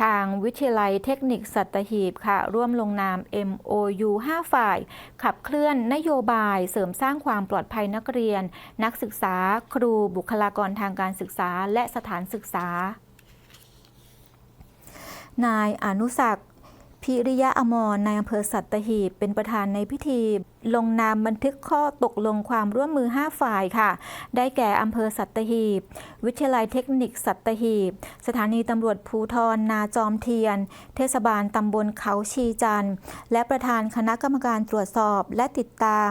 ทางวิทยาลัยเทคนิคสัตหีบค่ะ ร่วมลงนาม MOU 5 ฝ่าย ขับเคลื่อนนโยบายเสริมสร้างความปลอดภัยนักเรียน นักศึกษา ครูบุคลากรทางการศึกษา และสถานศึกษานายอนุสัก พิริยะอมรนายอำเภอสัตหีบเป็นประธานในพิธี ลงนามบันทึกข้อตกลงความร่วมมือ 5 ฝ่ายค่ะ ได้แก่อำเภอสัตหีบ วิทยาลัยเทคนิคสัตหีบ สถานีตำรวจภูทรนาจอมเทียน เทศบาลตำบลเขาชีจันและประธานคณะกรรมการตรวจสอบและติดตาม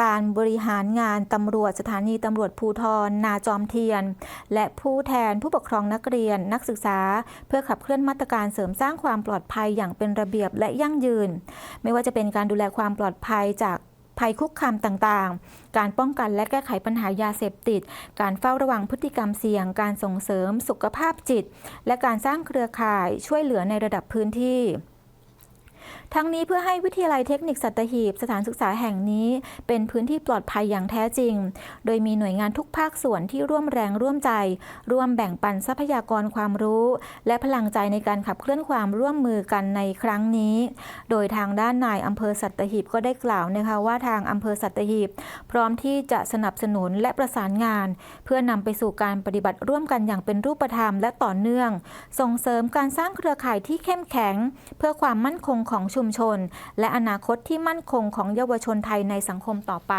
การบริหารงานตำรวจสถานีตำรวจภูทรนาจอมเทียน และผู้แทนผู้ปกครองนักเรียนนักศึกษา เพื่อขับเคลื่อนมาตรการเสริมสร้างความปลอดภัยอย่างเป็นระเบียบและยั่งยืน ไม่ว่าจะเป็นการดูแลความปลอดภัยจากภัยคุกคามต่างๆ การป้องกันและแก้ไขปัญหายาเสพติด การเฝ้าระวังพฤติกรรมเสี่ยง การส่งเสริมสุขภาพจิต และการสร้างเครือข่ายช่วยเหลือในระดับพื้นที่ ทั้งนี้เพื่อให้วิทยาลัยเทคนิคสัตหีบสถานศึกษาแห่งนี้ เป็นพื้นที่ปลอดภัยอย่างแท้จริง โดยมีหน่วยงานทุกภาคส่วนที่ร่วมแรงร่วมใจ ร่วมแบ่งปันทรัพยากรความรู้ และพลังใจในการขับเคลื่อนความร่วมมือกันในครั้งนี้ โดยทางด้านนายอำเภอสัตหีบก็ได้กล่าวนะคะว่าทางอำเภอสัตหีบ พร้อมที่จะสนับสนุนและประสานงาน เพื่อนำไปสู่การปฏิบัติร่วมกันอย่างเป็นรูปธรรมและต่อเนื่อง ส่งเสริมการสร้างเครือข่ายที่เข้มแข็ง เพื่อความมั่นคงของชุมชน และอนาคตที่มั่นคงของเยาวชนไทยในสังคมต่อไป